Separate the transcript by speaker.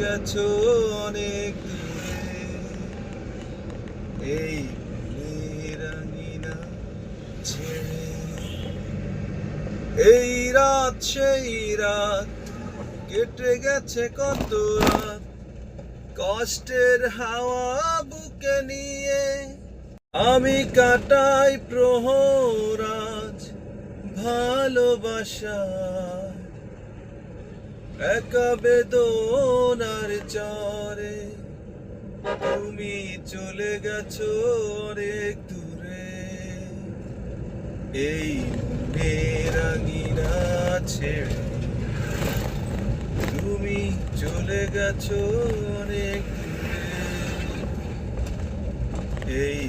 Speaker 1: গেছো অনেক। এই মনের ছেড়ে এই রাত, সেই রাত কেটে গেছে কত রাত। কষ্টের হাওয়া বুকে নিয়ে আমি কাটাই প্রহরাজ ভালোবাসা। একা বেদনার চরে, তুমি চলে গেছো অনেক দূরে। এই মনের ছেড়ে তুমি চলে গেছো অনেক দূরে। এই